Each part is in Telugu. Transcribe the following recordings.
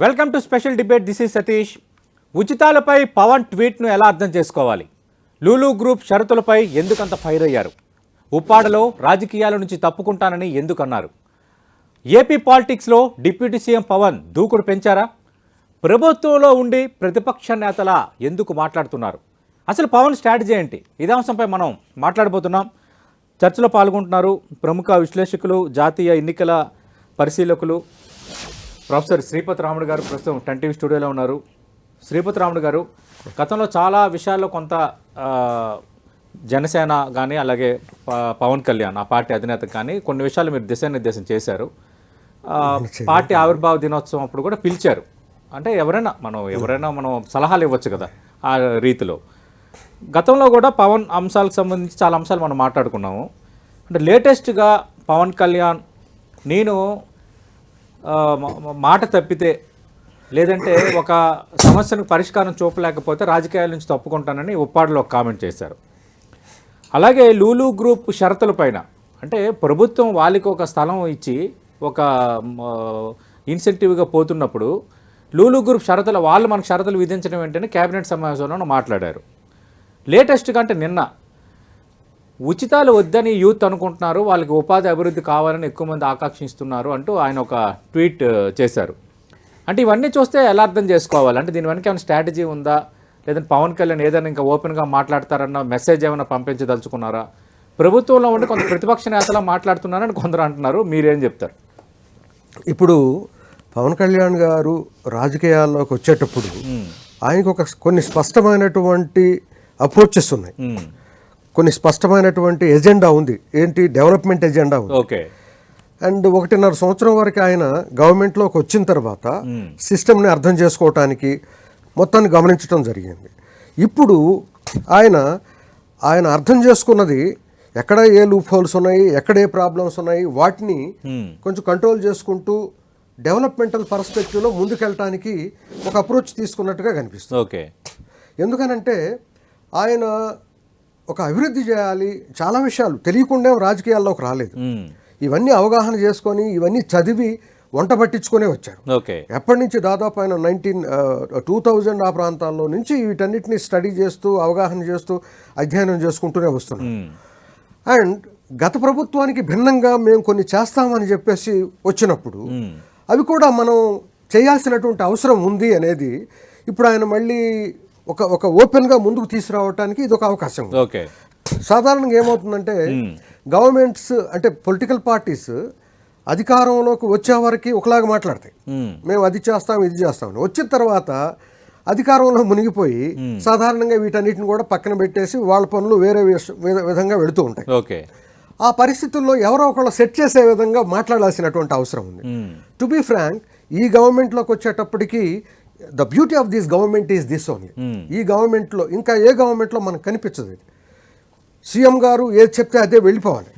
Welcome to special debate this is Satish. ఉచితాలపై Pavan ట్వీట్ను ఎలా అర్థం చేసుకోవాలి? లూలు గ్రూప్ షరతులపై ఎందుకంత ఫైర్ అయ్యారు? ఉప్పాడలో రాజకీయాల నుంచి తప్పుకుంటానని ఎందుకన్నారు? ఏపీ పాలిటిక్స్లో డిప్యూటీ సీఎం పవన్ దూకుడు పెంచారా? ప్రభుత్వంలో ఉండి ప్రతిపక్ష నేతలా ఎందుకు మాట్లాడుతున్నారు? అసలు పవన్ స్ట్రాటజీ ఏంటి? ఇదే అంశంపై మనం మాట్లాడబోతున్నాం. చర్చలో పాల్గొంటున్నారు ప్రముఖ విశ్లేషకులు జాతీయ ఎన్నికల పరిశీలకులు ప్రొఫెసర్ శ్రీపతి రాముడు గారు ప్రస్తుతం టెన్ టీవీ స్టూడియోలో ఉన్నారు. శ్రీపతి రాముడు గారు గతంలో చాలా విషయాల్లో కొంత జనసేన కానీ అలాగే పవన్ కళ్యాణ్ ఆ పార్టీ అధినేత కానీ కొన్ని విషయాలు మీరు దిశానిర్దేశం చేశారు. పార్టీ ఆవిర్భావ దినోత్సవం అప్పుడు కూడా పిలిచారు. అంటే ఎవరైనా మనం ఎవరైనా మనం సలహాలు ఇవ్వచ్చు కదా ఆ రీతిలో. గతంలో కూడా పవన్ అంశాలకు సంబంధించి చాలా అంశాలు మనం మాట్లాడుకున్నాము. అంటే లేటెస్ట్గా పవన్ కళ్యాణ్ నేను మాట తప్పితే లేదంటే ఒక సమస్యను పరిష్కారం చూపలేకపోతే రాజకీయాల నుంచి తప్పుకుంటానని ఉప్పాడులో ఒక కామెంట్ చేశారు. అలాగే లూలు గ్రూప్ షరతుల పైన అంటే ప్రభుత్వం వాళ్ళకి ఒక స్థలం ఇచ్చి ఒక ఇన్సెంటివ్గా పోతున్నప్పుడు లూలు గ్రూప్ షరతులు వాళ్ళు మనకు షరతులు విధించడం ఏంటని కేబినెట్ సమావేశంలో మాట్లాడారు. లేటెస్ట్గా అంటే నిన్న ఉచితాలు వద్దని యూత్ అనుకుంటున్నారు వాళ్ళకి ఉపాధి అభివృద్ధి కావాలని ఎక్కువ మంది ఆకాంక్షిస్తున్నారు అంటూ ఆయన ఒక ట్వీట్ చేశారు. అంటే ఇవన్నీ చూస్తే ఎలా అర్థం చేసుకోవాలి? అంటే దీని వెనక ఏమైనా స్ట్రాటజీ ఉందా? లేదంటే పవన్ కళ్యాణ్ ఏదైనా ఇంకా ఓపెన్గా మాట్లాడతారన్న మెసేజ్ ఏమైనా పంపించదలుచుకున్నారా? ప్రభుత్వంలో ఉండి కొంత ప్రతిపక్ష నేతలా మాట్లాడుతున్నారని కొందరు అంటున్నారు. మీరేం చెప్తారు? ఇప్పుడు పవన్ కళ్యాణ్ గారు రాజకీయాల్లోకి వచ్చేటప్పుడు ఆయనకు ఒక కొన్ని స్పష్టమైనటువంటి అప్రోచెస్ ఉన్నాయి. కొన్ని స్పష్టమైనటువంటి ఎజెండా ఉంది. ఏంటి? డెవలప్మెంట్ ఎజెండా ఉంది. ఓకే. అండ్ ఒకటిన్నర సంవత్సరం వరకు ఆయన గవర్నమెంట్లోకి వచ్చిన తర్వాత. సిస్టమ్ని అర్థం చేసుకోవటానికి మొత్తాన్ని గమనించడం జరిగింది. ఇప్పుడు ఆయన ఆయన అర్థం చేసుకున్నది ఎక్కడ ఏ లూప్ హోల్స్ ఉన్నాయి ఎక్కడ ఏ ప్రాబ్లమ్స్ ఉన్నాయి వాటిని. కొంచెం కంట్రోల్ చేసుకుంటూ డెవలప్మెంటల్ పర్స్పెక్టివ్లో ముందుకెళ్ళటానికి ఒక అప్రోచ్ తీసుకున్నట్టుగా కనిపిస్తుంది. ఓకే. ఎందుకనంటే ఆయన ఒక అభివృద్ధి చేయాలి చాలా విషయాలు తెలియకుండా రాజకీయాల్లోకి రాలేదు. ఇవన్నీ అవగాహన చేసుకొని ఇవన్నీ చదివి వంట పట్టించుకునే వచ్చారు ఓకే ఎప్పటి నుంచి దాదాపు ఆయన నైన్టీన్ టూ థౌజండ్ ఆ ప్రాంతాల్లో నుంచి వీటన్నిటిని స్టడీ చేస్తూ అవగాహన చేస్తూ అధ్యయనం చేసుకుంటూనే వస్తున్నాం. అండ్ గత ప్రభుత్వానికి భిన్నంగా మేము కొన్ని చేస్తామని చెప్పేసి వచ్చినప్పుడు. అవి కూడా మనం చేయాల్సినటువంటి అవసరం ఉంది అనేది ఇప్పుడు ఆయన మళ్ళీ ఒక ఒక ఓపెన్గా ముందుకు తీసుకురావడానికి ఇది ఒక అవకాశం. ఓకే సాధారణంగా ఏమవుతుందంటే గవర్నమెంట్స్ అంటే పొలిటికల్ పార్టీస్ అధికారంలోకి వచ్చే వరకు ఒకలాగా మాట్లాడతాయి మ్మ్. అది చేస్తాం ఇది చేస్తాం. వచ్చిన తర్వాత అధికారంలో మునిగిపోయి సాధారణంగా వీటన్నిటిని కూడా పక్కన పెట్టేసి వాళ్ళ పనులు వేరే విధంగా వెళుతూ ఉంటాయి ఓకే ఆ పరిస్థితుల్లో ఎవరో ఒకళ్ళు సెట్ చేసే విధంగా మాట్లాడాల్సినటువంటి అవసరం ఉంది. టు బి ఫ్రాంక్ ఈ గవర్నమెంట్లోకి వచ్చేటప్పటికి the beauty of this government is this only ఈ గవర్నమెంట్లో ఇంకా ఏ గవర్నమెంట్లో మనకు కనిపించదు ఇది. సీఎం గారు ఏది చెప్తే అదే వెళ్ళిపోవాలి.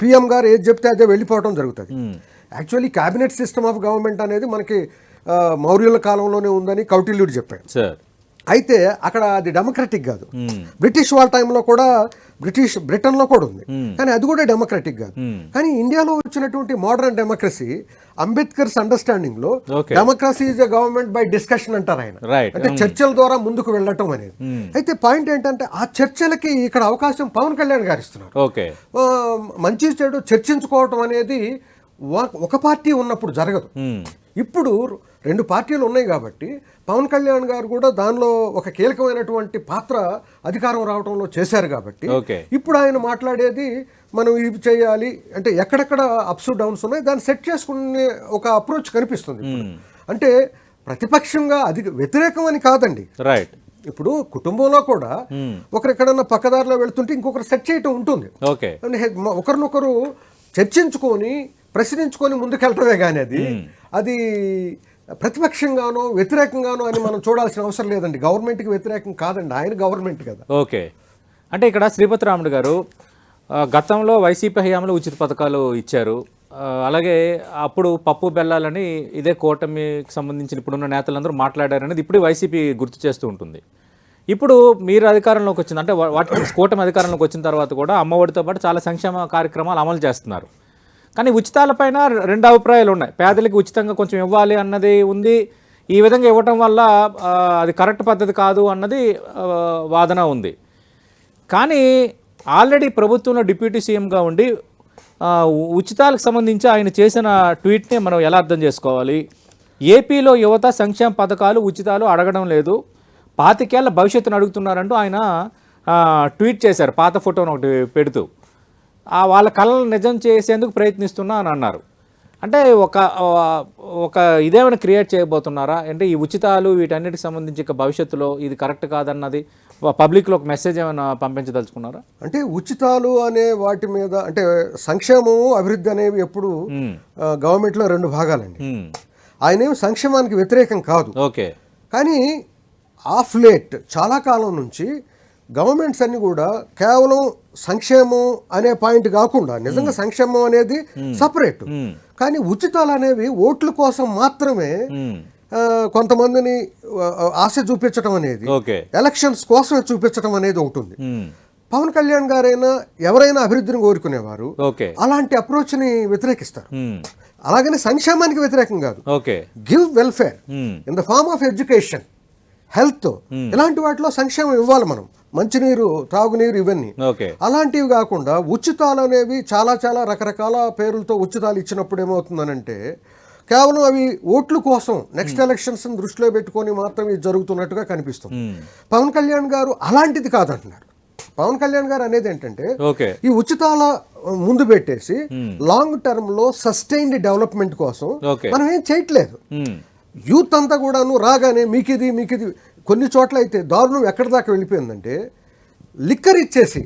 పిఎం గారు ఏది చెప్తే అదే వెళ్ళిపోవడం జరుగుతుంది. Actually cabinet system of government అనేది మనకి మౌర్యుల కాలంలోనే ఉందని కౌటిల్యుడు చెప్పాడు. సార్ అయితే అక్కడ అది డెమోక్రటిక్ కాదు. బ్రిటిష్ వాళ్ళ టైంలో కూడా బ్రిటిష్ బ్రిటన్లో కూడా ఉంది. కానీ అది కూడా డెమోక్రటిక్ కాదు. కానీ ఇండియాలో వచ్చినటువంటి modern democracy Ambedkar's అండర్స్టాండింగ్లో. Democracy is a government by discussion అంటారు ఆయన. అంటే చర్చల ద్వారా ముందుకు వెళ్ళటం అనేది. అయితే పాయింట్ ఏంటంటే ఆ చర్చలకి ఇక్కడ అవకాశం పవన్ కళ్యాణ్ గారు ఇస్తున్నారు. మంచి చెడు చర్చించుకోవటం అనేది ఒక- పార్టీ ఉన్నప్పుడు జరగదు. ఇప్పుడు రెండు పార్టీలు ఉన్నాయి కాబట్టి పవన్ కళ్యాణ్ గారు కూడా దానిలో ఒక కీలకమైనటువంటి పాత్ర అధికారం రావడంలో చేశారు కాబట్టి ఇప్పుడు ఆయన మాట్లాడేది మనం ఇది చేయాలి అంటే ఎక్కడెక్కడ అప్స్ డౌన్స్ ఉన్నాయి దాన్ని సెట్ చేసుకునే ఒక అప్రోచ్ కనిపిస్తుంది ఇప్పుడు. అంటే ప్రతిపక్షంగా అది వ్యతిరేకం అని కాదండి. రైట్ ఇప్పుడు కుటుంబంలో కూడా ఒకరు ఎక్కడన్నా పక్కదారిలో వెళ్తుంటే ఇంకొకరు సెట్ చేయటం ఉంటుంది. ఒకరినొకరు చర్చించుకొని ప్రశ్నించుకొని ముందుకెళ్ళటమే కానీ అది అది ప్రతిపక్షంగానో వ్యతిరేకంగానో అని మనం చూడాల్సిన అవసరం లేదండి. గవర్నమెంట్కి వ్యతిరేకం కాదండి. ఆయన గవర్నమెంట్ కదా. ఓకే. అంటే ఇక్కడ శ్రీపతి రాముడు గారు గతంలో వైసీపీ హయాంలో ఉచిత పథకాలు ఇచ్చారు. అలాగే అప్పుడు పప్పు బెల్లాలని ఇదే కూటమికి సంబంధించిన ఇప్పుడున్న నేతలందరూ మాట్లాడారనేది ఇప్పుడు వైసీపీ గుర్తు చేస్తూ ఉంటుంది. ఇప్పుడు మీరు అధికారంలోకి వచ్చింది అంటే వాటి కూటమి అధికారంలోకి వచ్చిన తర్వాత కూడా అమ్మఒడితో పాటు చాలా సంక్షేమ కార్యక్రమాలు అమలు చేస్తున్నారు. కానీ ఉచితాలపైన రెండు అభిప్రాయాలు ఉన్నాయి. పేదలకి ఉచితంగా కొంచెం ఇవ్వాలి అన్నది ఉంది. ఈ విధంగా ఇవ్వటం వల్ల అది కరెక్ట్ పద్ధతి కాదు అన్నది వాదన ఉంది. కానీ ఆల్రెడీ ప్రభుత్వంలో డిప్యూటీ సీఎంగా ఉండి ఉచితాలకు సంబంధించి ఆయన చేసిన ట్వీట్ని మనం ఎలా అర్థం చేసుకోవాలి? ఏపీలో యువత సంక్షేమ పథకాలు ఉచితాలు అడగడం లేదు. పాతికేళ్ళ భవిష్యత్తును అడుగుతున్నారంటూ ఆయన ట్వీట్ చేశారు. పాత ఫోటోను ఒకటి పెడుతూ. వాళ్ళ కళలు నిజం చేసేందుకు ప్రయత్నిస్తున్నా అని అన్నారు. అంటే ఒక ఒక ఇదేమైనా క్రియేట్ చేయబోతున్నారా? అంటే ఈ ఉచితాలు వీటన్నిటికి సంబంధించి ఇక భవిష్యత్తులో ఇది కరెక్ట్ కాదన్నది పబ్లిక్లో ఒక మెసేజ్ ఏమైనా పంపించదలుచుకున్నారా? అంటే ఉచితాలు అనే వాటి మీద అంటే సంక్షేమము అభివృద్ధి అనేవి ఎప్పుడు గవర్నమెంట్లో రెండు భాగాలండి. ఆయన ఏమి సంక్షేమానికి వ్యతిరేకం కాదు. ఓకే. కానీ ఆఫ్ లేట్ చాలా కాలం నుంచి గవర్నమెంట్స్ అన్ని కూడా కేవలం సంక్షేమం అనే పాయింట్ కాకుండా నిజంగా సంక్షేమం అనేది సపరేట్. కానీ ఉచితాలు అనేవి ఓట్ల కోసం మాత్రమే కొంతమందిని ఆశ చూపించడం అనేది ఎలక్షన్స్ కోసమే చూపించడం అనేది ఉంటుంది. పవన్ కళ్యాణ్ గారైనా ఎవరైనా అభివృద్ధిని కోరుకునేవారు. అలాంటి అప్రోచ్ని వ్యతిరేకిస్తారు. మ్మ్. అలాగని సంక్షేమానికి వ్యతిరేకం కాదు. Give welfare. In the form of education health ఇలాంటి వాటిలో సంక్షేమం ఇవ్వాలి మనం. మంచినీరు తాగునీరు ఇవన్నీ. అలాంటివి కాకుండా ఉచితాలు అనేవి చాలా చాలా రకరకాల పేర్లతో ఉచితాలు ఇచ్చినప్పుడు ఏమవుతుందనంటే కేవలం అవి ఓట్ల కోసం నెక్స్ట్ ఎలక్షన్స్ దృష్టిలో పెట్టుకొని మాత్రం ఇది జరుగుతున్నట్టుగా కనిపిస్తుంది. పవన్ కళ్యాణ్ గారు అలాంటిది కాదంటున్నారు. పవన్ కళ్యాణ్ గారు అనేది ఏంటంటే ఈ ఉచితాల ముందు పెట్టేసి లాంగ్ టర్మ్లో సస్టైన్డ్ డెవలప్మెంట్ కోసం మనం ఏం చేయట్లేదు. యూత్ అంతా కూడాను రాగానే మీకు ఇది మీకు ఇది కొన్ని చోట్ల అయితే దారుణం ఎక్కడి దాకా వెళ్ళిపోయిందంటే లిక్కర్ ఇచ్చేసి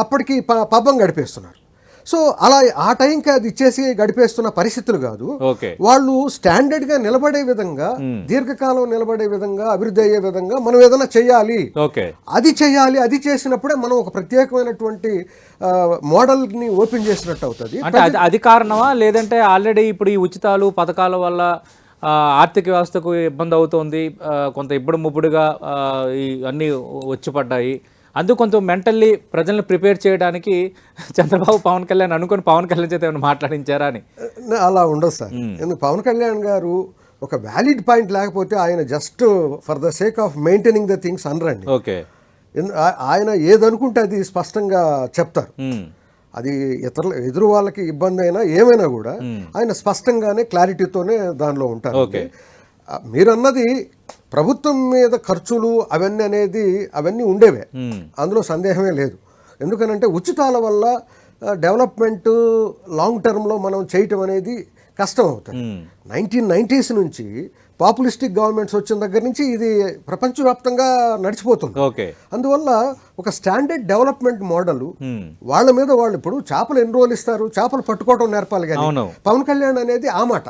అప్పటికి పబ్బం గడిపేస్తున్నారు. సో అలా ఆ టైంకి అది ఇచ్చేసి గడిపేస్తున్న పరిస్థితులు కాదు. వాళ్ళు స్టాండర్డ్గా నిలబడే విధంగా దీర్ఘకాలం నిలబడే విధంగా అభివృద్ధి అయ్యే విధంగా మనం ఏదైనా చేయాలి అది చేయాలి అది చేసినప్పుడే మనం ఒక ప్రత్యేకమైనటువంటి ఆ, మోడల్ని ఓపెన్ చేసినట్టు అవుతుంది. అంటే అది కారణమా? లేదంటే ఆల్రెడీ ఇప్పుడు ఈ ఉచితాలు పథకాల వల్ల ఆర్థిక వ్యవస్థకు ఇబ్బంది అవుతోంది. కొంత ఇబ్బడి ముబ్బుడుగా ఈ అన్నీ వచ్చి పడ్డాయి అందుకు కొంచెం మెంటల్లీ ప్రజల్ని ప్రిపేర్ చేయడానికి చంద్రబాబు పవన్ కళ్యాణ్ అనుకుని పవన్ కళ్యాణ్ చేత ఏమైనా మాట్లాడించారా అని? అలా ఉండదు సార్. ఎందుకు? పవన్ కళ్యాణ్ గారు ఒక వ్యాలిడ్ పాయింట్ లేకపోతే ఆయన just for the sake of maintaining the things అనరండి. Okay. ఆయన ఏదనుకుంటే అది స్పష్టంగా చెప్తారు. అది ఇతరుల ఎదురు వాళ్ళకి ఇబ్బంది అయినా ఏమైనా కూడా ఆయన స్పష్టంగానే క్లారిటీతోనే దానిలో ఉంటారు మీరన్నది ప్రభుత్వం మీద ఖర్చులు అవన్నీ అనేది అవన్నీ ఉండేవే. అందులో సందేహమే లేదు. ఎందుకనంటే ఉచితాల వల్ల డెవలప్మెంట్ లాంగ్ టర్మ్లో మనం చేయటం అనేది కష్టం అవుతుంది. నైన్టీన్ నైంటీస్ నుంచి పాపులిస్టిక్ గవర్నమెంట్స్ వచ్చిన దగ్గర నుంచి ఇది ప్రపంచవ్యాప్తంగా నడిచిపోతుంది. ఓకే. అందువల్ల ఒక స్టాండర్డ్ డెవలప్మెంట్ మోడల్. వాళ్ళ మీద వాళ్ళు ఇప్పుడు చేపలు ఎన్ని రోజులు ఇస్తారు? చేపలు పట్టుకోవడం నేర్పాలి కానీ. పవన్ కళ్యాణ్ అనేది ఆ మాట.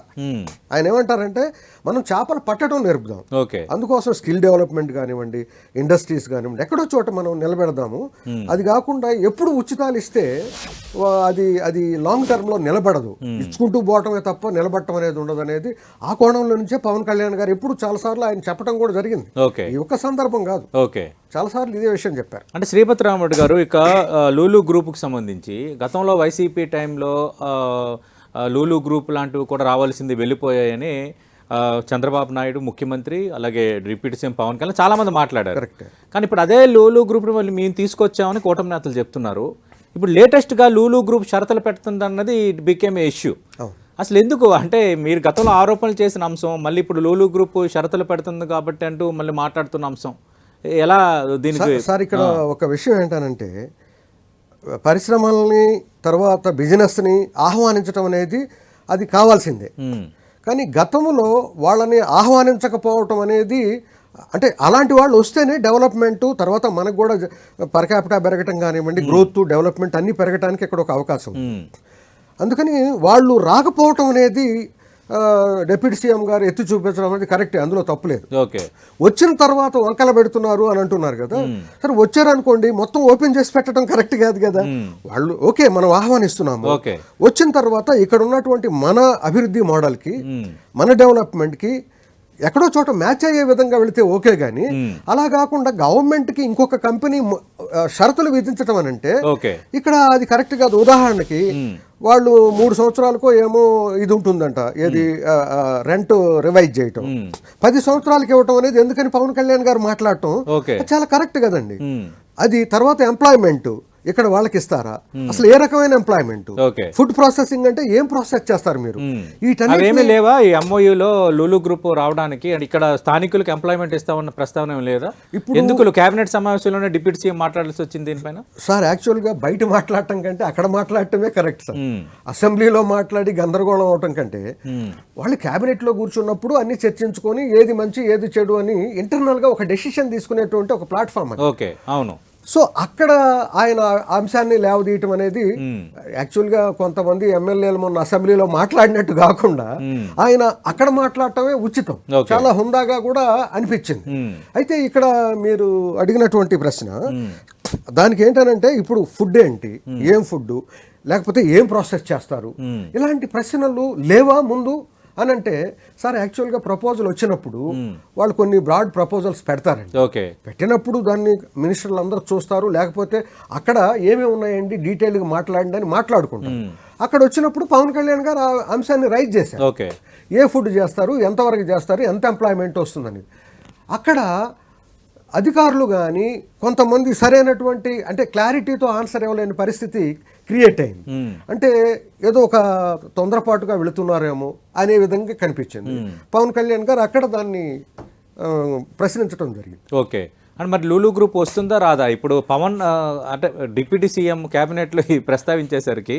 ఆయన ఏమంటారంటే మనం చేపలు పట్టడం నేర్పుదాం. ఓకే. అందుకోసం స్కిల్ డెవలప్మెంట్ కానివ్వండి ఇండస్ట్రీస్ కానివ్వండి ఎక్కడో చోట మనం నిలబెడదాము. అది కాకుండా ఎప్పుడు ఉచితాలు ఇస్తే అది అది లాంగ్ టర్మ్లో నిలబడదు ఇచ్చుకుంటూ పోవటమే తప్ప నిలబడటం అనేది ఉండదు అనేది ఆ కోణంలో నుంచే పవన్ కళ్యాణ్ గారు ఎప్పుడు చాలాసార్లు ఆయన చెప్పడం కూడా జరిగింది. ఈ ఒక్క సందర్భం కాదు. ఓకే. చాలాసార్లు ఇదే విషయం చెప్పారు. అంటే శ్రీపతి రామరెడ్డి గారు ఇక లూలు గ్రూప్కి సంబంధించి గతంలో వైసీపీ టైంలో లూలు గ్రూప్ లాంటివి కూడా రావాల్సింది వెళ్ళిపోయాయని చంద్రబాబు నాయుడు ముఖ్యమంత్రి అలాగే డిప్యూటీ సీఎం పవన్ కళ్యాణ్ చాలా మంది మాట్లాడారు. కరెక్ట్ కానీ ఇప్పుడు అదే లూలు గ్రూప్ని మళ్ళీ మేము తీసుకొచ్చామని కూటమి నేతలు చెప్తున్నారు. ఇప్పుడు లేటెస్ట్గా లూలు గ్రూప్ షరతులు పెడుతుంది అన్నది ఇట్ బికేమ్ ఏ ఇష్యూ అసలు ఎందుకు? అంటే మీరు గతంలో ఆరోపణలు చేసిన అంశం మళ్ళీ ఇప్పుడు లూలు గ్రూప్ షరతులు పెడుతుంది కాబట్టి అంటూ మళ్ళీ మాట్లాడుతున్న అంశం. ఎలా దీనికి సార్- ఇక్కడ ఒక విషయం ఏంటనంటే పరిశ్రమల్ని తర్వాత బిజినెస్ని ఆహ్వానించడం అనేది అది కావాల్సిందే. కానీ గతంలో వాళ్ళని ఆహ్వానించకపోవటం అనేది అంటే అలాంటి వాళ్ళు వస్తేనే డెవలప్మెంట్ తర్వాత మనకు కూడా పర్ క్యాపిటా పెరగటం కానివ్వండి గ్రోత్ డెవలప్మెంట్ అన్నీ పెరగటానికి ఇక్కడ ఒక అవకాశం. అందుకని వాళ్ళు రాకపోవటం అనేది డిప్యూటీ సీఎం గారు ఎత్తి చూపించడం అనేది కరెక్టే అందులో తప్పులేదు ఓకే. వచ్చిన తర్వాత వంకల పెడుతున్నారు అని అంటున్నారు కదా. సరే వచ్చారనుకోండి మొత్తం ఓపెన్ చేసి పెట్టడం కరెక్ట్ కాదు కదా. వాళ్ళు ఓకే మనం ఆహ్వానిస్తున్నాము. ఓకే. వచ్చిన తర్వాత ఇక్కడ ఉన్నటువంటి మన అభివృద్ధి మోడల్కి. మన డెవలప్మెంట్కి ఎక్కడో చోట మ్యాచ్ అయ్యే విధంగా వెళితే ఓకే కానీ అలా కాకుండా గవర్నమెంట్కి ఇంకొక కంపెనీ షరతులు విధించడం అని అంటే ఇక్కడ అది కరెక్ట్ కాదు. ఉదాహరణకి వాళ్ళు మూడు సంవత్సరాలకో ఏమో ఇది ఉంటుందంట. ఏది? రెంట్ రివైజ్ చేయటం. పది సంవత్సరాలకి ఇవ్వటం అనేది ఎందుకని పవన్ కళ్యాణ్ గారు మాట్లాడటం? చాలా కరెక్ట్ కదండి. అది తర్వాత ఎంప్లాయ్మెంట్. ఇక్కడ వాళ్ళకి ఇస్తారా అసలు ఏ రకమైన ఎంప్లాయ్మెంట్ ఫుడ్ ప్రాసెసింగ్ అంటే ఏం ప్రాసెస్ చేస్తారు మీరు? వీటన్ని అవేమీ లేవా? ఈ ఎంఓయూలో లులు గ్రూప్ రావడానికి ఇక్కడ స్థానికులకు ఎంప్లాయ్మెంట్ ఇస్తామన్న ప్రస్తావన లేదా? ఎందుకు కేబినెట్ సమావేశంలోనే డిప్యూటీ సీఎం మాట్లాడాల్సి వచ్చింది దీనిపైన? సార్ యాక్చువల్గా బయట మాట్లాడటం కంటే అక్కడ మాట్లాడటమే కరెక్ట్ సార్. మ్మ్. అసెంబ్లీలో మాట్లాడి గందరగోళం అవటం కంటే. వాళ్ళు క్యాబినెట్లో కూర్చున్నప్పుడు అన్ని చర్చించుకొని ఏది మంచి ఏది చెడు అని ఇంటర్నల్గా ఒక డెసిషన్ తీసుకునేటువంటి ఒక ప్లాట్ఫామ్ ఓకే అవును. సో అక్కడ ఆయన అంశాన్ని లేవదీయటం అనేది యాక్చువల్గా కొంతమంది ఎమ్మెల్యేలు మొన్న అసెంబ్లీలో మాట్లాడినట్టు కాకుండా ఆయన అక్కడ మాట్లాడటమే ఉచితం. చాలా హుందాగా కూడా అనిపించింది. అయితే ఇక్కడ మీరు అడిగినటువంటి ప్రశ్న దానికి ఏంటనంటే ఇప్పుడు ఫుడ్ ఏంటి? ఏం ఫుడ్ లేకపోతే ఏం ప్రాసెస్ చేస్తారు? ఇలాంటి ప్రశ్నలు లేవా ముందు? అని అంటే సార్ యాక్చువల్గా ప్రపోజల్ వచ్చినప్పుడు వాళ్ళు కొన్ని బ్రాడ్ ప్రపోజల్స్ పెడతారండి. ఓకే. పెట్టినప్పుడు దాన్ని మినిస్టర్లు అందరూ చూస్తారు లేకపోతే అక్కడ ఏమేమి ఉన్నాయండి డీటెయిల్గా మాట్లాడండి అని మాట్లాడుకుంటారు. అక్కడ వచ్చినప్పుడు పవన్ కళ్యాణ్ గారు ఆ అంశాన్ని రైజ్ చేశారు. ఓకే. ఏ ఫుడ్ చేస్తారు ఎంతవరకు చేస్తారు ఎంత ఎంప్లాయ్మెంట్ వస్తుందని. అక్కడ అధికారులు కానీ కొంతమంది సరైనటువంటి అంటే క్లారిటీతో ఆన్సర్ ఇవ్వలేని పరిస్థితి క్రియేట్ అయింది. అంటే ఏదో ఒక తొందరపాటుగా వెళుతున్నారేమో అనే విధంగా కనిపించింది. పవన్ కళ్యాణ్ గారు అక్కడ దాన్ని ప్రశ్నించడం జరిగింది. ఓకే. అండ్ మరి లూలు గ్రూప్ వస్తుందా రాదా? ఇప్పుడు పవన్ అంటే డిప్యూటీ సీఎం క్యాబినెట్లో ప్రస్తావించేసరికి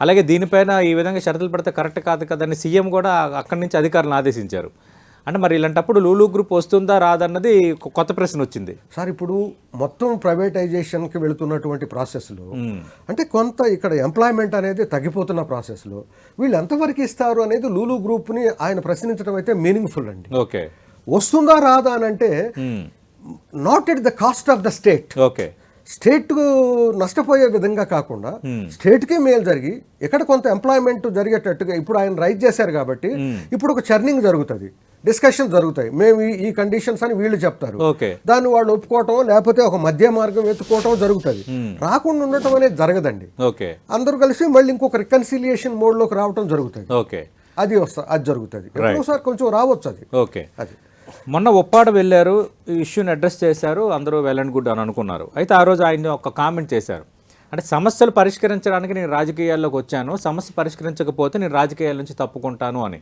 అలాగే దీనిపైన ఈ విధంగా షరతులు పెడితే కరెక్ట్ కాదు కదని సీఎం కూడా అక్కడి నుంచి అధికారులను ఆదేశించారు. అంటే మరి ఇలాంటప్పుడు లూలు గ్రూప్ వస్తుందా రాదన్నది కొత్త ప్రశ్న వచ్చింది. సార్ ఇప్పుడు మొత్తం ప్రైవేటైజేషన్కి వెళుతున్నటువంటి ప్రాసెస్లో అంటే కొంత ఇక్కడ ఎంప్లాయ్మెంట్ అనేది తగ్గిపోతున్న ప్రాసెస్లో వీళ్ళు ఎంతవరకు ఇస్తారు అనేది లూలు గ్రూప్ని ఆయన ప్రశ్నించడం అయితే మీనింగ్ఫుల్ అండి. ఓకే. వస్తుందా రాదా అని అంటే not at the cost of the state. Okay. State నష్టపోయే విధంగా కాకుండా స్టేట్కే మేలు జరిగి ఇక్కడ కొంత ఎంప్లాయ్మెంట్ జరిగేటట్టుగా ఇప్పుడు ఆయన రైజ్ చేశారు కాబట్టి ఇప్పుడు ఒక చర్నింగ్ జరుగుతుంది. డిస్కషన్ జరుగుతాయి. మేము ఈ- కండిషన్స్ అని వీళ్ళు చెప్తారు. ఓకే. దాన్ని వాళ్ళు ఒప్పుకోవటం లేకపోతే ఒక మధ్య మార్గం వెతుక్కోవటం జరుగుతుంది. రాకుండా ఉండటం అనేది జరగదండి. ఓకే. అందరూ కలిసి మళ్ళీ ఇంకొక రికన్సిలియేషన్ మోడ్లోకి రావటం జరుగుతుంది. ఓకే. అది వస్తా అది జరుగుతుంది. ఎప్పుడోసారి కొంచెం రావచ్చు అది. ఓకే. అది. మొన్న ఒప్పాడ వెళ్ళారు ఈ ఇష్యూని అడ్రస్ చేశారు అందరూ వెల్ అండ్ గుడ్ అని అనుకున్నారు. అయితే ఆ రోజు ఆయన ఒక కామెంట్ చేశారు. అంటే సమస్యలు పరిష్కరించడానికి నేను రాజకీయాల్లోకి వచ్చాను సమస్య పరిష్కరించకపోతే నేను రాజకీయాల నుంచి తప్పుకుంటాను అని.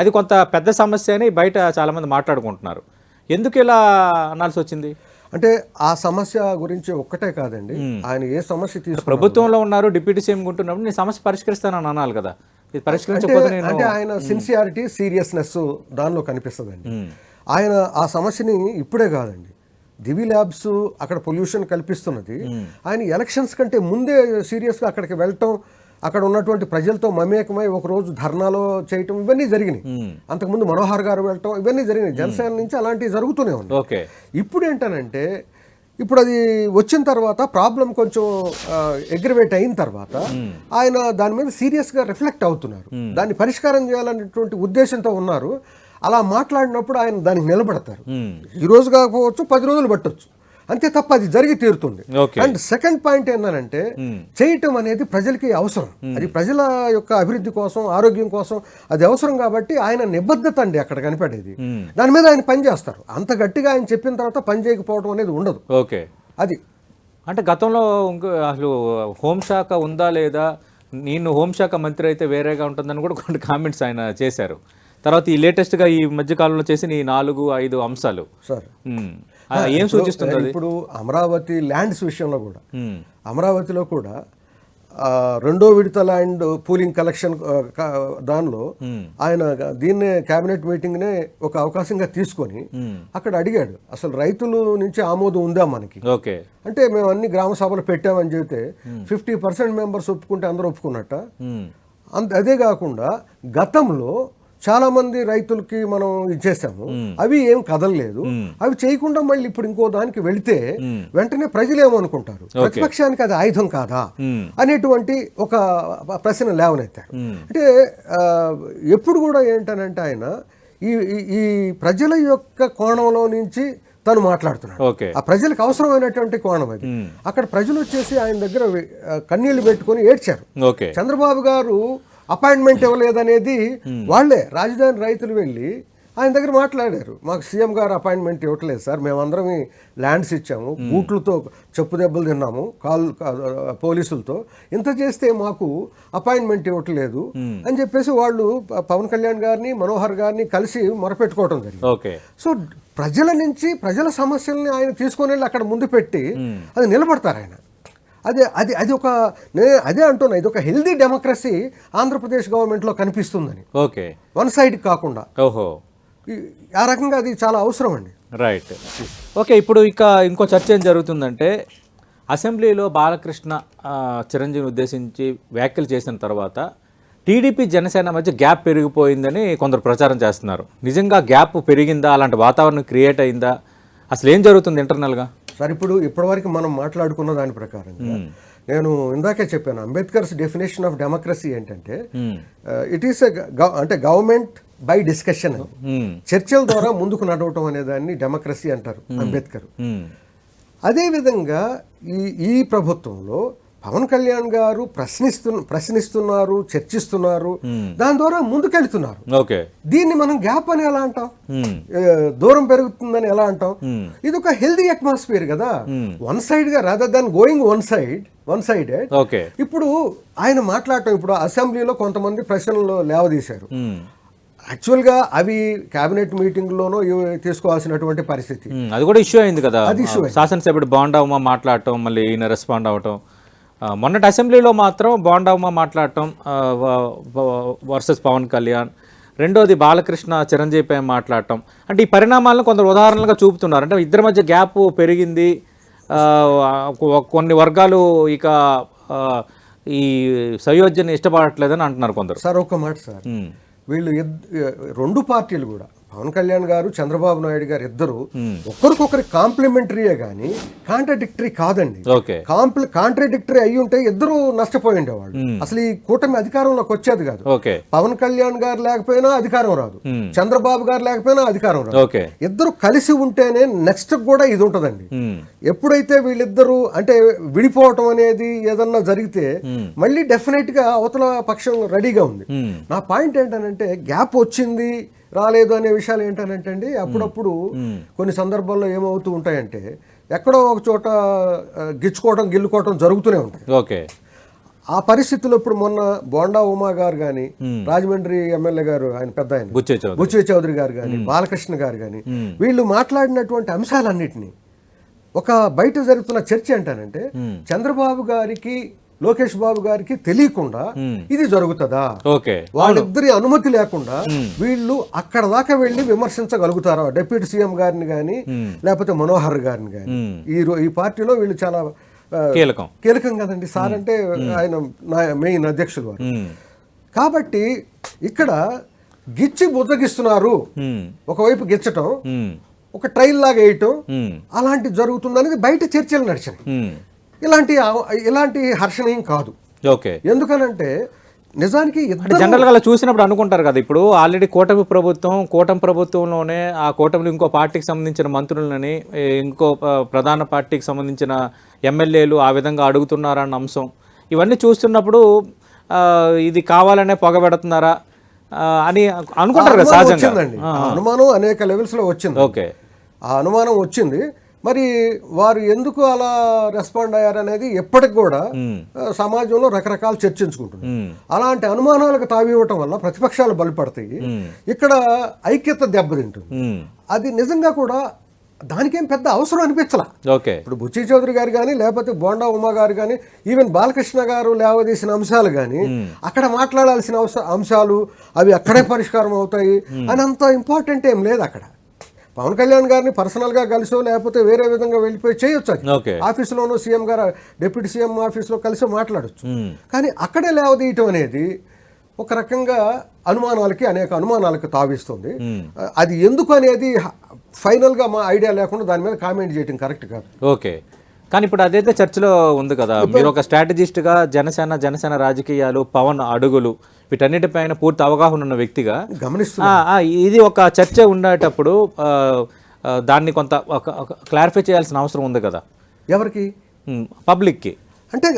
అది కొంత పెద్ద సమస్య అని బయట చాలామంది మాట్లాడుకుంటున్నారు. ఎందుకు ఇలా అనాల్సి వచ్చింది? అంటే ఆ సమస్య గురించి ఒక్కటే కాదండి. ఆయన ఏ సమస్య తీసుకు ప్రభుత్వంలో ఉన్నారు డిప్యూటీ సీఎం ఉంటున్నప్పుడు నేను సమస్య పరిష్కరిస్తానని అనాలి కదా. ఇది పరిష్కరించకపోతే నేను అంటే ఆయన సిన్సియారిటీ సీరియస్నెస్ దానిలో కనిపిస్తుందండి. ఆయన ఆ సమస్యని ఇప్పుడే కాదండి. దివి ల్యాబ్స్ అక్కడ పొల్యూషన్ కల్పిస్తున్నది. ఆయన ఎలక్షన్స్ కంటే ముందే సీరియస్గా అక్కడికి వెళ్ళటం అక్కడ ఉన్నటువంటి ప్రజలతో మమేకమై ఒక రోజు ధర్నాలో చేయటం ఇవన్నీ జరిగినాయి. అంతకుముందు మనోహర్ గారు వెళ్ళటం ఇవన్నీ జరిగినాయి. జనసేన నుంచి అలాంటివి జరుగుతూనే ఉన్నాయి. ఓకే. ఇప్పుడు ఏంటనంటే ఇప్పుడు అది వచ్చిన తర్వాత ప్రాబ్లం కొంచెం ఎగ్రివేట్ అయిన తర్వాత ఆయన దాని మీద సీరియస్గా రిఫ్లెక్ట్ అవుతున్నారు. దాన్ని పరిష్కారం చేయాలనేటువంటి ఉద్దేశంతో ఉన్నారు. అలా మాట్లాడినప్పుడు ఆయన దానికి నిలబడతారు. ఈ రోజు కాకపోవచ్చు పది రోజులు పట్టొచ్చు. అంతే తప్ప అది జరిగి తీరుతుంది. ఓకే. అండ్ సెకండ్ పాయింట్ ఏంటంటే చేయటం అనేది ప్రజలకి అవసరం. అది ప్రజల యొక్క అభివృద్ధి కోసం ఆరోగ్యం కోసం అది అవసరం కాబట్టి ఆయన నిబద్ధత అండి అక్కడ కనిపడేది. దాని మీద ఆయన పని చేస్తారు. అంత గట్టిగా ఆయన చెప్పిన తర్వాత పని చేయకపోవడం అనేది ఉండదు. ఓకే. అది. అంటే గతంలో అసలు హోంశాఖ ఉందా లేదా? నేను హోంశాఖ మంత్రి అయితే వేరేగా ఉంటుందని కూడా కొన్ని కామెంట్స్ ఆయన చేశారు. తర్వాత ఈ లేటెస్ట్గా ఈ మధ్యకాలంలో చేసిన ఈ నాలుగు ఐదు అంశాలు. సార్. ఏం సూచిస్తుంది ఇప్పుడు అమరావతి ల్యాండ్స్ విషయంలో కూడా. అమరావతిలో కూడా రెండో విడత ల్యాండ్ పూలింగ్ కలెక్షన్ దానిలో ఆయన దీన్నే కేబినెట్ మీటింగ్నే ఒక అవకాశంగా తీసుకొని అక్కడ అడిగాడు అసలు రైతుల నుంచి ఆమోదం ఉందా మనకి? ఓకే. అంటే మేము అన్ని గ్రామ సభలు పెట్టామని చెబితే ఫిఫ్టీ పర్సెంట్ మెంబర్స్ ఒప్పుకుంటే అందరూ ఒప్పుకున్నట్ట. అంత అదే కాకుండా గతంలో చాలా మంది రైతులకి మనం ఇచ్చేసాము అవి ఏం కదలలేదు. అవి చేయకుండా మళ్ళీ ఇప్పుడు ఇంకో దానికి వెళితే వెంటనే ప్రజలు ఏమనుకుంటారు ప్రతిపక్షానికి అది ఆయుధం కాదా? అనేటువంటి ఒక ప్రశ్న లేవనెత్తారు అంటే ఎప్పుడు కూడా ఏంటనంటే ఆయన ఈ ఈ- ప్రజల యొక్క కోణంలో నుంచి తను మాట్లాడుతున్నాడు. ఆ ప్రజలకు అవసరమైనటువంటి కోణం అది. అక్కడ ప్రజలు వచ్చేసి ఆయన దగ్గర కన్నీళ్ళు పెట్టుకొని ఏడ్చారు. చంద్రబాబు గారు అపాయింట్మెంట్ ఇవ్వలేదనేది వాళ్ళే. రాజధాని రైతులు వెళ్ళి ఆయన దగ్గర మాట్లాడారు. మాకు సీఎం గారు అపాయింట్మెంట్ ఇవ్వట్లేదు సార్ మేమందరం ఈ ల్యాండ్స్ ఇచ్చాము బూట్లతో చెప్పు దెబ్బలు తిన్నాము కాల్ పోలీసులతో. ఇంత చేస్తే మాకు అపాయింట్మెంట్ ఇవ్వట్లేదు అని చెప్పేసి వాళ్ళు పవన్ కళ్యాణ్ గారిని మనోహర్ గారిని కలిసి మొరపెట్టుకోవడం జరిగింది. ఓకే. సో ప్రజల నుంచి ప్రజల సమస్యల్ని ఆయన తీసుకొని వెళ్ళి అక్కడ ముందు పెట్టి అది నిలబడతారు ఆయన. అదే అది అది ఒక నేను అదే అంటున్నా ఇది ఒక హెల్దీ డెమోక్రసీ ఆంధ్రప్రదేశ్ గవర్నమెంట్లో కనిపిస్తుందని. ఓకే. వన్ సైడ్ కాకుండా. ఓహో. ఈ- ఆ రకంగా అది చాలా అవసరం అండి. రైట్ ఓకే ఇప్పుడు ఇక ఇంకో చర్చ ఏం జరుగుతుందంటే అసెంబ్లీలో బాలకృష్ణ చిరంజీవిని ఉద్దేశించి వ్యాఖ్యలు చేసిన తర్వాత టీడీపీ జనసేన మధ్య గ్యాప్ పెరిగిపోయిందని కొందరు ప్రచారం చేస్తున్నారు. నిజంగా గ్యాప్ పెరిగిందా? అలాంటి వాతావరణం క్రియేట్ అయిందా? అసలు ఏం జరుగుతుంది ఇంటర్నల్గా? సార్ ఇప్పుడు ఇప్పటివరకు మనం మాట్లాడుకున్న దాని ప్రకారంగా నేను ఇందాకే చెప్పాను అంబేద్కర్స్ డెఫినేషన్ ఆఫ్ డెమోక్రసీ ఏంటంటే ఇట్ ఈస్ అంటే గవర్నమెంట్ బై డిస్కషన్ చర్చల ద్వారా ముందుకు నడవటం అనే దాన్ని డెమోక్రసీ అంటారు అంబేద్కర్. అదేవిధంగా ఈ ఈ ప్రభుత్వంలో పవన్ కళ్యాణ్ గారు ప్రశ్నిస్తు ప్రశ్నిస్తున్నారు చర్చిస్తున్నారు. దాని ద్వారా ముందుకెళ్తున్నారు. ఓకే. దీన్ని మనం గ్యాప్ అని ఎలా అంటాం? ఏ, దూరం పెరుగుతుందని ఎలా అంటాం? ఇది ఒక హెల్దీ అట్మాస్ఫియర్ కదా. వన్ సైడ్గా rather than going one side one sided okay. ఇప్పుడు ఆయన మాట్లాడటం ఇప్పుడు అసెంబ్లీలో కొంతమంది ప్రశ్నలు లేవదీశారు. యాక్చువల్గా అవి కేబినెట్ మీటింగ్లోనో ఇవి తీసుకోవాల్సినటువంటి పరిస్థితి. అది కూడా ఇష్యూ అయింది కదా. అది issue శాసనసభ్యుడు బాండావుమా మాట్లాడటం మళ్ళీ ఈయన రెస్పాండ్ అవ్వటం. ఆ, మొన్నటి అసెంబ్లీలో మాత్రం బాండావుమా మాట్లాడటం వర్సెస్ పవన్ కళ్యాణ్. రెండోది బాలకృష్ణ చిరంజీవిపై మాట్లాడటం. అంటే ఈ పరిణామాలను కొందరు ఉదాహరణలుగా చూపుతున్నారు. అంటే ఇద్దరి మధ్య గ్యాప్ పెరిగింది. కొన్ని వర్గాలు ఇక ఈ సయోధ్యని ఇష్టపడట్లేదని అంటున్నారు కొందరు. సార్ ఒక మాట సార్. వీళ్ళు రెండు పార్టీలు కూడా పవన్ కళ్యాణ్ గారు చంద్రబాబు నాయుడు గారు ఇద్దరు ఒకరికొకరి కాంప్లిమెంటరీయే కానీ కాంట్రడిక్టరీ కాదండి. కాంప్లి కాంట్రడిక్టరీ అయ్యి ఉంటే ఇద్దరు నష్టపోయి ఉండేవాళ్ళు. అసలు ఈ కూటమి అధికారంలోకి వచ్చేది కాదు. పవన్ కళ్యాణ్ గారు లేకపోయినా అధికారం రాదు. చంద్రబాబు గారు లేకపోయినా అధికారం రాదు. ఇద్దరు కలిసి ఉంటేనే నెక్స్ట్ కూడా ఇది ఉంటదండి. ఎప్పుడైతే వీళ్ళిద్దరూ అంటే విడిపోవటం అనేది ఏదన్నా జరిగితే మళ్ళీ డెఫినెట్గా అవతల పక్షం రెడీగా ఉంది. నా పాయింట్ ఏంటనంటే గ్యాప్ వచ్చింది రాలేదు అనే విషయాలు ఏంటనంటే అండి అప్పుడప్పుడు కొన్ని సందర్భాల్లో ఏమవుతూ ఉంటాయంటే ఎక్కడో ఒక చోట గిచ్చుకోవడం గిల్లుకోవడం జరుగుతూనే ఉంటాయి. ఓకే. ఆ పరిస్థితుల్లో ఇప్పుడు మొన్న బోండా ఉమా గారు కానీ రాజమండ్రి ఎమ్మెల్యే గారు ఆయన పెద్ద ఆయన బుచ్చే చౌదరి. బుచ్చే చౌదరి గారు కానీ బాలకృష్ణ గారు కానీ వీళ్ళు మాట్లాడినటువంటి అంశాలన్నిటినీ ఒక బయట జరుగుతున్న చర్చ ఏంటనంటే చంద్రబాబు గారికి లోకేష్ బాబు గారికి తెలియకుండా ఇది జరుగుతుందా? ఓకే. వాళ్ళిద్దరి అనుమతి లేకుండా వీళ్ళు అక్కడ దాకా వెళ్ళి విమర్శించగలుగుతారా? డిప్యూటీ సీఎం గారిని కానీ లేకపోతే మనోహర్ గారిని కానీ ఈ ఈ పార్టీలో వీళ్ళు చాలా కీలకం. కీలకం కదండి. సార్ అంటే ఆయన మెయిన్ అధ్యక్షులు వారు. కాబట్టి ఇక్కడ గిచ్చి బుద్ధగిస్తున్నారు ఒకవైపు గిచ్చటం ఒక ట్రైల్ లాగా వేయటం అలాంటి జరుగుతుందనేది బయట చర్చలు నడిచినాయి. ఉమ్. ఇలాంటి ఇలాంటి హర్షణీయం కాదు. ఓకే. ఎందుకనంటే నిజానికి జనరల్గా అలా చూసినప్పుడు అనుకుంటారు కదా ఇప్పుడు ఆల్రెడీ కూటమి ప్రభుత్వం కూటమి ప్రభుత్వంలోనే ఆ కూటమిలో ఇంకో పార్టీకి సంబంధించిన మంత్రులని ఇంకో ప్రధాన పార్టీకి సంబంధించిన ఎమ్మెల్యేలు ఆ విధంగా అడుగుతున్నారన్న అంశం. ఇవన్నీ చూస్తున్నప్పుడు ఇది కావాలనే పొగబెడుతున్నారా ఆ, అని అనుకుంటారు కదా సహజంగా. అనుమానం అనేక లెవెల్స్లో వచ్చింది ఓకే. ఆ అనుమానం వచ్చింది. మరి వారు ఎందుకు అలా రెస్పాండ్ అయ్యారనేది ఎప్పటికి కూడా సమాజంలో రకరకాల చర్చించుకుంటుంది ఉమ్, అలాంటి అనుమానాలకు తావివ్వటం వల్ల ప్రతిపక్షాలు బలపడతాయి ఇక్కడ ఐక్యత దెబ్బతింటుంది. అది నిజంగా కూడా దానికేం పెద్ద అవసరం అనిపించలా. ఓకే. ఇప్పుడు బుచ్చి చౌదరి గారు కానీ లేకపోతే బోండా ఉమా గారు కానీ ఈవెన్ బాలకృష్ణ గారు లేవదీసిన అంశాలు కానీ అక్కడ మాట్లాడాల్సిన అంశాలు అవి అక్కడే పరిష్కారం అవుతాయి అని అంత ఇంపార్టెంట్ ఏం లేదు అక్కడ. పవన్ కళ్యాణ్ గారిని పర్సనల్గా కలిసో లేకపోతే వేరే విధంగా వెళ్ళిపోయి చేయొచ్చు అది. ఆఫీసులోనూ సీఎం గారు డిప్యూటీ సీఎం ఆఫీస్లో కలిసి మాట్లాడొచ్చు. కానీ అక్కడే లేవదీయటం అనేది ఒక రకంగా అనుమానాలకి అనేక అనుమానాలకు తావిస్తుంది. అది ఎందుకు అనేది ఫైనల్గా మా ఐడియా లేకుండా దాని మీద కామెంట్ చేయటం కరెక్ట్ కాదు. ఓకే. కానీ ఇప్పుడు అదైతే చర్చలో ఉంది కదా మీరు ఒక స్ట్రాటజిస్ట్గా జనసేన జనసేన రాజకీయాలు పవన్ అడుగులు వీటన్నిటిపైన పూర్తి అవగాహన ఉన్న వ్యక్తిగా గమనిస్తూ ఆ, ఆ, ఇది ఒక చర్చ ఉండేటప్పుడు దాన్ని కొంత క్లారిఫై చేయాల్సిన అవసరం ఉంది కదా. ఎవరికి? పబ్లిక్కి అంటే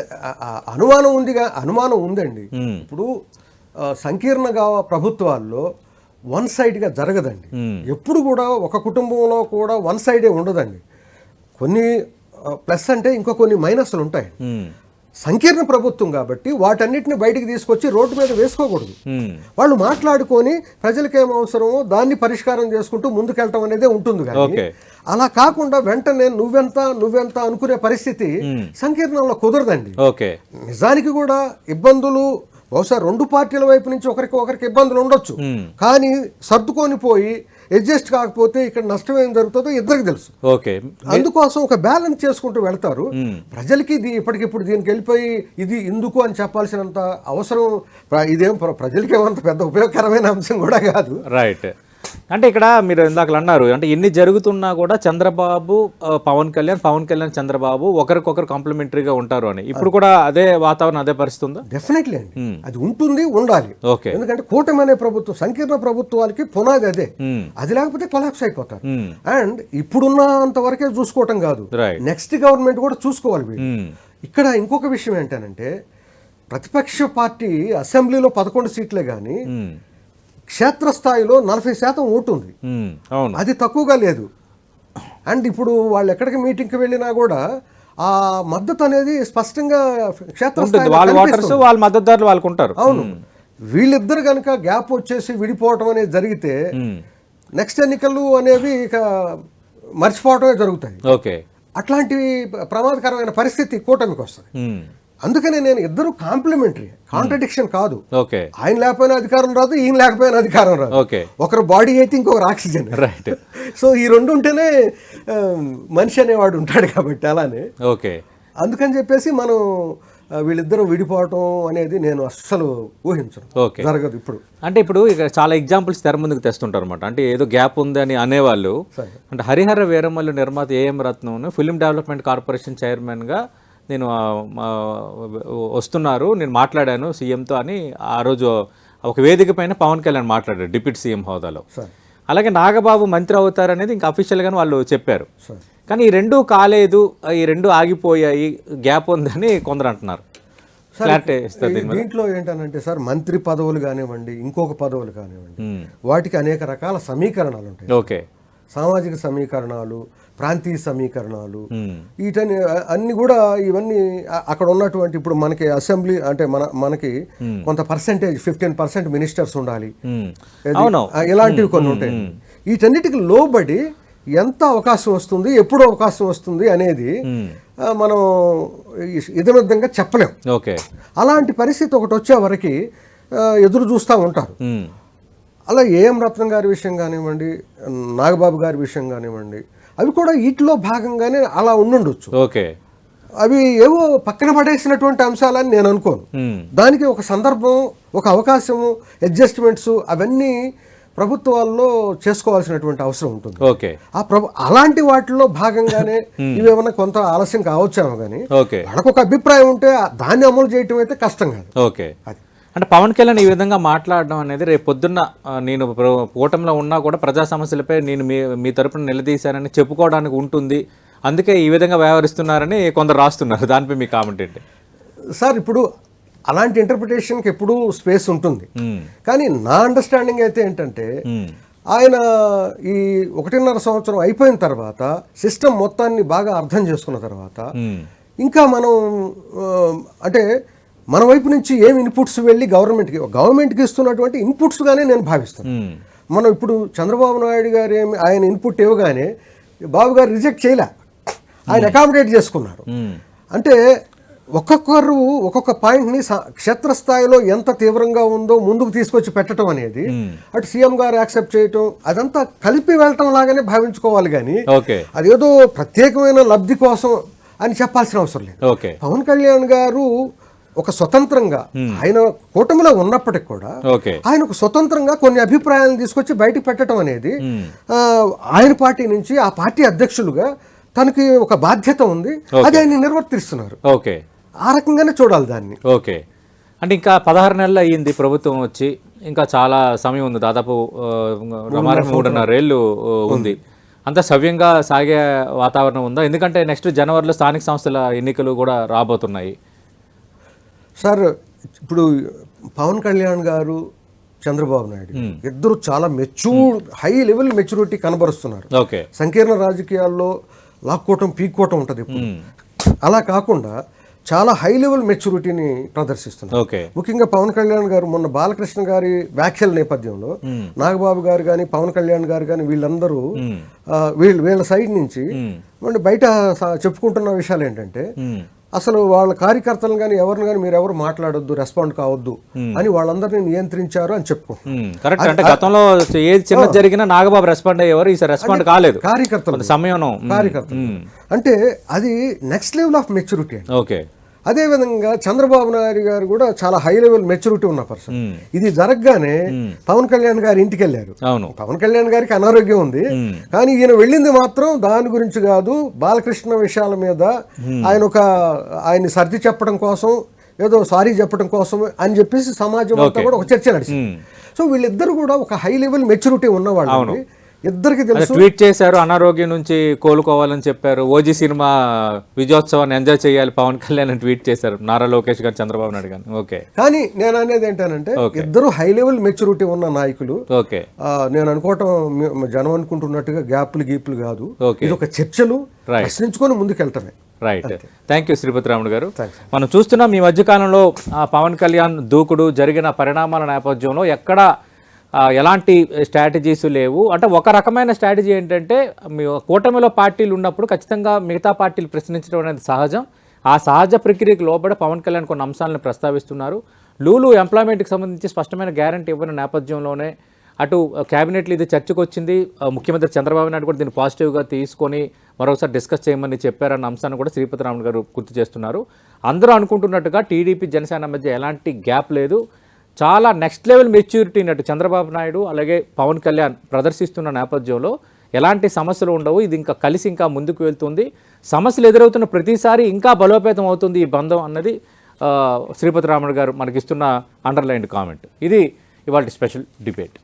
అనుమానం ఉందిగా అనుమానం ఉందండి. ఇప్పుడు సంకీర్ణగా ప్రభుత్వాల్లో వన్ సైడ్గా జరగదండి. ఎప్పుడు కూడా ఒక కుటుంబంలో కూడా వన్ సైడే ఉండదండి. కొన్ని ప్లస్ అంటే ఇంకో కొన్ని మైనస్లు ఉంటాయి. సంకీర్ణ ప్రభుత్వం కాబట్టి వాటన్నిటిని బయటికి తీసుకొచ్చి రోడ్డు మీద వేసుకోకూడదు. వాళ్ళు మాట్లాడుకొని ప్రజలకు ఏం అవసరమో దాన్ని పరిష్కారం చేసుకుంటూ ముందుకెళ్ళటం అనేదే ఉంటుంది కానీ. అలా కాకుండా వెంటనే నువ్వెంత నువ్వెంత అనుకునే పరిస్థితి. సంకీర్ణంలో కుదరదండి. ఓకే. నిజానికి కూడా ఇబ్బందులు బహుశా రెండు పార్టీల వైపు నుంచి ఒకరికి ఒకరికి ఇబ్బందులు ఉండొచ్చు. కానీ సర్దుకొని పోయి అడ్జస్ట్ కాకపోతే ఇక్కడ నష్టం ఏం జరుగుతుందో ఇద్దరికి తెలుసు. ఓకే. అందుకోసం ఒక బ్యాలెన్స్ చేసుకుంటూ వెళ్తారు. ప్రజలకి ఇది ఇప్పటికిప్పుడు దీనికి వెళ్ళిపోయి ఇది ఇందుకు అని చెప్పాల్సినంత అవసరం ఇదేం ప్ర- ప్రజలకి ఏమంత పెద్ద ఉపయోగకరమైన అంశం కూడా కాదు. రైట్ అంటే ఇక్కడ మీరు ఇందాక అన్నారు అంటే ఎన్ని జరుగుతున్నా కూడా చంద్రబాబు పవన్ కళ్యాణ్ పవన్ కళ్యాణ్ చంద్రబాబు ఒకరికొకరు కాంప్లిమెంటరీగా ఉంటారు అని. ఇప్పుడు కూడా అదే వాతావరణం అదే పరిస్థితి ఉందా? డెఫినెట్లీ అండి. అది ఉంటుంది ఉండాలి. ఓకే. ఎందుకంటే కూటమి అనే ప్రభుత్వం సంకీర్ణ ప్రభుత్వాలకి పునాది అదే. అది లేకపోతే కొలాప్స్ అయిపోతారు. అండ్ ఇప్పుడున్నంత వరకే చూసుకోవటం కాదు. నెక్స్ట్ గవర్నమెంట్ కూడా చూసుకోవాలి ఇక్కడ ఇంకొక విషయం ఏంటంటే ప్రతిపక్ష పార్టీ అసెంబ్లీలో పదకొండు సీట్లే కానీ క్షేత్రస్థాయిలో నలభై శాతం ఓటు ఉంది. అది తక్కువగా లేదు. అండ్ ఇప్పుడు వాళ్ళు ఎక్కడికి మీటింగ్కి వెళ్ళినా కూడా ఆ మద్దతు అనేది స్పష్టంగా ఉంటుంది. క్షేత్రస్థాయిలో వాళ్ళ మద్దతుదారులు వాళ్ళకు ఉంటారు. అవును. వీళ్ళిద్దరు కనుక గ్యాప్ వచ్చేసి విడిపోవటం అనేది జరిగితే నెక్స్ట్ ఎన్నికలు అనేవి ఇక మర్చిపోవటమే జరుగుతాయి. ఓకే. అట్లాంటి ప్రమాదకరమైన పరిస్థితి కూటమికి వస్తుంది. అందుకనే నేను ఇద్దరు కాంప్లిమెంటరీ కాంట్రడిక్షన్ కాదు. ఓకే. ఆయన లేకపోయినా అధికారం రాదు ఈయన లేకపోయినా అధికారం రాదు. ఓకే. ఒకరు బాడీ అయితే ఇంకొకరు ఆక్సిజన్. రైట్ సో ఈ రెండు ఉంటేనే మనిషి అనేవాడు ఉంటాడు కాబట్టి అలానే. ఓకే. అందుకని చెప్పేసి మనం వీళ్ళిద్దరూ విడిపోవటం అనేది నేను అస్సలు ఊహించను. ఓకే. జరగదు ఇప్పుడు. అంటే ఇప్పుడు ఇక్కడ చాలా ఎగ్జాంపుల్స్ తెర ముందుకు తెస్తుంటారు అనమాట అంటే ఏదో గ్యాప్ ఉంది అని అనేవాళ్ళు. అంటే హరిహర వీరమల్లు నిర్మాత AM Ratnam film development corporation చైర్మన్గా నేను వస్తున్నారు నేను మాట్లాడాను సీఎంతో అని ఆ రోజు ఒక వేదిక పైన పవన్ కళ్యాణ్ మాట్లాడారు డిప్యూటీ సీఎం హోదాలో. సరే. అలాగే నాగబాబు మంత్రి అవుతారు అనేది ఇంకా అఫీషియల్గానే వాళ్ళు చెప్పారు. కానీ ఈ రెండు కాలేదు ఈ రెండు ఆగిపోయాయి గ్యాప్ ఉందని కొందరు అంటున్నారు. దీంట్లో ఏంటనంటే సార్ మంత్రి పదవులు కానివ్వండి ఇంకొక పదవులు కానివ్వండి వాటికి అనేక రకాల సమీకరణాలు ఉంటాయి. ఓకే. సామాజిక సమీకరణాలు ప్రాంతీయ సమీకరణాలు. వీటని అన్ని కూడా ఇవన్నీ అక్కడ ఉన్నటువంటి ఇప్పుడు మనకి అసెంబ్లీ అంటే మన మనకి కొంత పర్సెంటేజ్ ఫిఫ్టీన్ పర్సెంట్ మినిస్టర్స్ ఉండాలి. ఇలాంటివి కొన్ని ఉంటాయి. వీటన్నిటికి లోబడి ఎంత అవకాశం వస్తుంది ఎప్పుడు అవకాశం వస్తుంది అనేది మనం ఇదమిద్దంగా చెప్పలేం. ఓకే. అలాంటి పరిస్థితి ఒకటి వచ్చే వరకు ఎదురు చూస్తూ ఉంటారు. అలా ఏఎం రత్నం గారి విషయం కానివ్వండి నాగబాబు గారి విషయం కానివ్వండి అవి కూడా వీటిలో భాగంగానే అలా ఉండుండొచ్చు. ఓకే. అవి ఏవో పక్కన పడేసినటువంటి అంశాలని నేను అనుకోను. దానికి ఒక సందర్భం ఒక అవకాశము అడ్జస్ట్మెంట్స్ అవన్నీ ప్రభుత్వాల్లో చేసుకోవాల్సినటువంటి అవసరం ఉంటుంది. ఓకే. ఆ ప్రభు అలాంటి వాటిలో భాగంగానే ఇవేమన్నా కొంత ఆలస్యం కావచ్చేమో కానీ ఓకే. వాళ్ళకు ఒక అభిప్రాయం ఉంటే ఆ దాన్ని అమలు చేయటం అయితే కష్టం కాదు. ఓకే. అది. అంటే పవన్ కళ్యాణ్ ఈ విధంగా మాట్లాడడం అనేది రేపు పొద్దున్న నేను కూటమిలో ఉన్నా కూడా ప్రజా సమస్యలపై నేను మీ మీ తరపున నిలదీశానని చెప్పుకోవడానికి ఉంటుంది. అందుకే ఈ విధంగా వ్యవహరిస్తున్నారని కొందరు రాస్తున్నారు. దానిపై మీ కామెంట్ ఏంటి? సార్ ఇప్పుడు అలాంటి ఇంటర్ప్రిటేషన్కి ఎప్పుడూ స్పేస్ ఉంటుంది. కానీ నా అండర్స్టాండింగ్ అయితే ఏంటంటే ఆయన ఈ ఒకటిన్నర సంవత్సరం అయిపోయిన తర్వాత సిస్టమ్ మొత్తాన్ని బాగా అర్థం చేసుకున్న తర్వాత ఇంకా మనం అంటే మన వైపు నుంచి ఏం ఇన్పుట్స్ వెళ్ళి గవర్నమెంట్కి గవర్నమెంట్కి ఇస్తున్నటువంటి ఇన్పుట్స్గానే నేను భావిస్తాను. మనం ఇప్పుడు చంద్రబాబు నాయుడు గారు ఏమి ఆయన ఇన్పుట్ ఇవ్వగానే బాబు గారు రిజెక్ట్ చేయలే. ఆయన అకామిడేట్ చేసుకున్నారు. అంటే ఒక్కొక్కరు ఒక్కొక్క పాయింట్ని క్షేత్రస్థాయిలో ఎంత తీవ్రంగా ఉందో ముందుకు తీసుకొచ్చి పెట్టడం అనేది అటు సీఎం గారు యాక్సెప్ట్ చేయటం అదంతా కలిపి వెళ్ళటం లాగానే భావించుకోవాలి కానీ ఓకే. అదేదో ప్రత్యేకమైన లబ్ధి కోసం అని చెప్పాల్సిన అవసరం లేదు. ఓకే. పవన్ కళ్యాణ్ గారు ఒక స్వతంత్రంగా ఆయన కూటమిలో ఉన్నప్పటికి కూడా ఓకే. ఆయనకు స్వతంత్రంగా కొన్ని అభిప్రాయాలను తీసుకొచ్చి బయటకు పెట్టడం అనేది ఆయన పార్టీ నుంచి ఆ పార్టీ అధ్యక్షులుగా తనకి ఒక బాధ్యత ఉంది. అది ఆయన నిర్వర్తిస్తున్నారు. ఓకే. ఆ రకంగానే చూడాలి దాన్ని. ఓకే. అంటే ఇంకా పదహారు నెలలు అయ్యింది ప్రభుత్వం వచ్చి ఇంకా చాలా సమయం ఉంది. దాదాపు ఆ, రమారమి మూడున్నర ఏళ్ళు ఆ, ఉంది. అంత సవ్యంగా సాగే వాతావరణం ఉందా? ఎందుకంటే నెక్స్ట్ జనవరిలో స్థానిక సంస్థల ఎన్నికలు కూడా రాబోతున్నాయి. సార్ ఇప్పుడు పవన్ కళ్యాణ్ గారు చంద్రబాబు నాయుడు ఇద్దరు చాలా మెచ్యూర్ హై లెవెల్ మెచ్యూరిటీ కనబరుస్తున్నారు. ఓకే. సంకీర్ణ రాజకీయాల్లో లాక్కోవటం పీక్కోవటం ఉంటుంది ఇప్పుడు అలా కాకుండా చాలా హై లెవెల్ మెచ్యూరిటీని ప్రదర్శిస్తున్నారు. ఓకే. ముఖ్యంగా పవన్ కళ్యాణ్ గారు మొన్న బాలకృష్ణ గారి వ్యాఖ్యల నేపథ్యంలో నాగబాబు గారు కానీ పవన్ కళ్యాణ్ గారు కానీ వీళ్ళందరూ వీళ్ళ వీళ్ళ సైడ్ నుంచి బయట చెప్పుకుంటున్న విషయాలు ఏంటంటే అసలు వాళ్ళ కార్యకర్తలను కానీ ఎవరిని కానీ మీరు ఎవరు మాట్లాడొద్దు రెస్పాండ్ కావద్దు అని వాళ్ళందరినీ నియంత్రించారు అని చెప్పుకుంటున్నారు అంటే గతంలో ఏది చిన్న జరిగినా నాగబాబు రెస్పాండ్ అయ్యేవారు ఈసారి రెస్పాండ్ కాలేదు. కార్యకర్తలు. సమయం కార్యకర్తలు. అంటే అది next level of maturity okay. అదేవిధంగా చంద్రబాబు నాయుడు గారు కూడా చాలా హై లెవెల్ మెచ్యూరిటీ ఉన్న పర్సన్ ఇది జరగగానే పవన్ కళ్యాణ్ గారి ఇంటికి వెళ్ళారు పవన్ కళ్యాణ్ గారికి అనారోగ్యం ఉంది. కానీ ఈయన వెళ్ళింది మాత్రం దాని గురించి కాదు బాలకృష్ణ విషయాల మీద ఆయన ఒక ఆయన సర్ది చెప్పడం కోసం ఏదో సారీ చెప్పడం కోసం అని చెప్పేసి సమాజం అంతా కూడా ఒక చర్చ నడిచింది. సో వీళ్ళిద్దరు కూడా ఒక హై లెవెల్ మెచ్యూరిటీ ఉన్నవాళ్ళు ఇద్దరికి తెలుసు. ట్వీట్ చేశారు అనారోగ్యం నుంచి కోలుకోవాలని చెప్పారు. ఓజీ సినిమా విజయోత్సవాన్ని ఎంజాయ్ చేయాలి పవన్ కళ్యాణ్ అని ట్వీట్ చేశారు. నారా లోకేష్ గారు చంద్రబాబు నాయుడు గారు ఓకే. కానీ నేను అనేది ఏంటంటే ఇద్దరు హై లెవెల్ మెచ్యూరిటీ ఉన్న నాయకులు ఓకే. నేను అనుకోవటం జనం అనుకుంటున్నట్టుగా గ్యాప్లు గీపులు కాదు. ఇది ఒక చర్చలు. ప్రశ్నించుకొని ముందుకెళ్తామే. Right thank you Sripathi Ramudu garu. మనం చూస్తున్నాం ఈ మధ్యకాలంలో పవన్ కళ్యాణ్ దూకుడు జరిగిన పరిణామాల నేపథ్యంలో ఎక్కడ ఎలాంటి స్ట్రాటజీస్ లేవు. అంటే ఒక రకమైన స్ట్రాటజీ ఏంటంటే మీ కూటమిలో పార్టీలు ఉన్నప్పుడు ఖచ్చితంగా మిగతా పార్టీలు ప్రశ్నించడం అనేది సహజం. ఆ సహజ ప్రక్రియకు లోబడి పవన్ కళ్యాణ్ కొన్ని అంశాలను ప్రస్తావిస్తున్నారు. లూలు ఎంప్లాయ్మెంట్కి సంబంధించి స్పష్టమైన గ్యారంటీ ఇవ్వని నేపథ్యంలోనే అటు క్యాబినెట్లో ఇది చర్చకు వచ్చింది ముఖ్యమంత్రి చంద్రబాబు నాయుడు కూడా దీన్ని పాజిటివ్గా తీసుకొని మరోసారి డిస్కస్ చేయమని చెప్పారన్న అంశాన్ని కూడా శ్రీపతి రాముడు గారు గుర్తు చేస్తున్నారు. అందరూ అనుకుంటున్నట్టుగా టీడీపీ జనసేన మధ్య ఎలాంటి గ్యాప్ లేదు. చాలా నెక్స్ట్ లెవెల్ మెచ్యూరిటీ అటు చంద్రబాబు నాయుడు అలాగే పవన్ కళ్యాణ్ ప్రదర్శిస్తున్న నేపథ్యంలో ఎలాంటి సమస్యలు ఉండవు. ఇది ఇంకా కలిసి ఇంకా ముందుకు వెళ్తుంది. సమస్యలు ఎదురవుతున్న ప్రతిసారి ఇంకా బలోపేతం అవుతుంది ఈ బంధం అన్నది శ్రీపతి రాముడు గారు మనకిస్తున్న అండర్లైన్డ్ కామెంట్ ఇది ఇవాళ స్పెషల్ డిబేట్